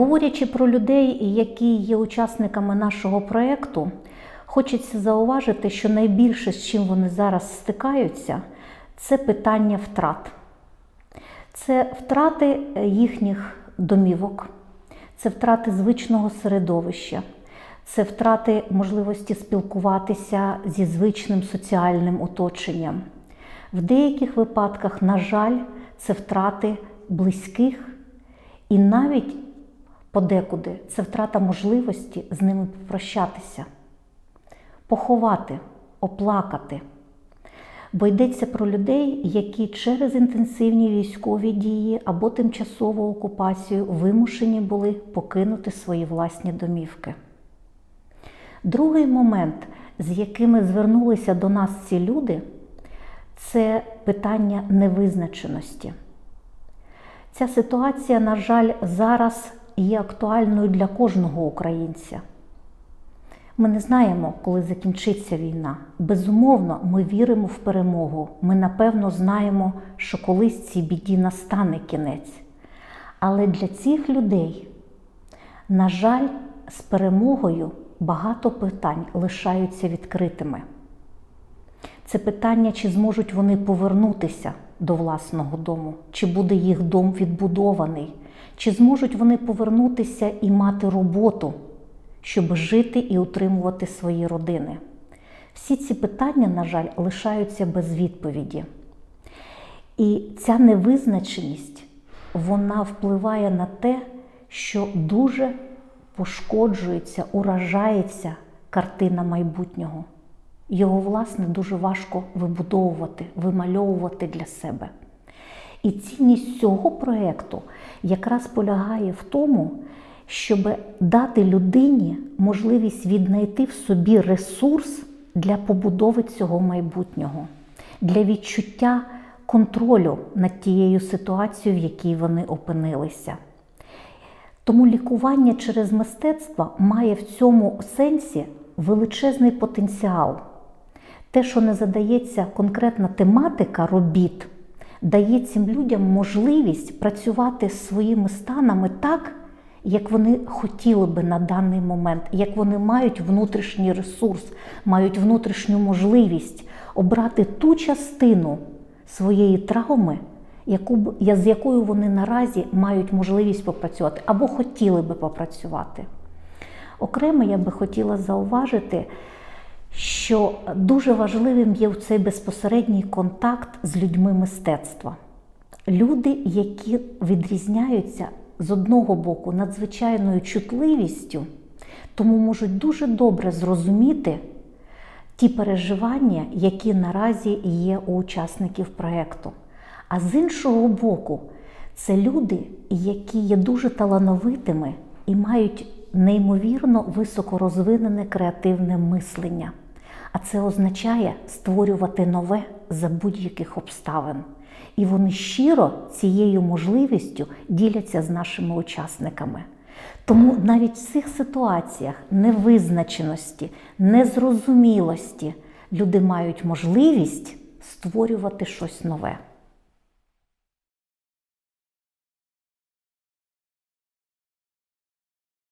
Говорячи про людей, які є учасниками нашого проєкту, хочеться зауважити, що найбільше, з чим вони зараз стикаються, це питання втрат. Це втрати їхніх домівок, це втрати звичного середовища, це втрати можливості спілкуватися зі звичним соціальним оточенням. В деяких випадках, на жаль, це втрати близьких і навіть подекуди це втрата можливості з ними попрощатися, поховати, оплакати. Бо йдеться про людей, які через інтенсивні військові дії або тимчасову окупацію вимушені були покинути свої власні домівки. Другий момент, з якими звернулися до нас ці люди, це питання невизначеності. Ця ситуація, на жаль, зараз є актуальною для кожного українця. Ми не знаємо, коли закінчиться війна. Безумовно, ми віримо в перемогу. Ми напевно знаємо, що колись цій біді настане кінець. Але для цих людей, на жаль, з перемогою багато питань лишаються відкритими. Це питання, чи зможуть вони повернутися до власного дому, чи буде їх дом відбудований, чи зможуть вони повернутися і мати роботу, щоб жити і утримувати свої родини. Всі ці питання, на жаль, лишаються без відповіді. І ця невизначеність вона впливає на те, що дуже пошкоджується, уражається картина майбутнього. Його, власне, дуже важко вибудовувати, вимальовувати для себе. І цінність цього проєкту якраз полягає в тому, щоб дати людині можливість віднайти в собі ресурс для побудови цього майбутнього, для відчуття контролю над тією ситуацією, в якій вони опинилися. Тому лікування через мистецтво має в цьому сенсі величезний потенціал. Те, що не задається конкретна тематика робіт, дає цим людям можливість працювати з своїми станами так, як вони хотіли би на даний момент, як вони мають внутрішній ресурс, мають внутрішню можливість обрати ту частину своєї травми, яку з якою вони наразі мають можливість попрацювати або хотіли би попрацювати. Окремо я би хотіла зауважити, що дуже важливим є цей безпосередній контакт з людьми мистецтва. Люди, які відрізняються з одного боку надзвичайною чутливістю, тому можуть дуже добре зрозуміти ті переживання, які наразі є у учасників проєкту. А з іншого боку, це люди, які є дуже талановитими і мають неймовірно високорозвинене креативне мислення. А це означає створювати нове за будь-яких обставин. І вони щиро цією можливістю діляться з нашими учасниками. Тому навіть в цих ситуаціях невизначеності, незрозумілості люди мають можливість створювати щось нове.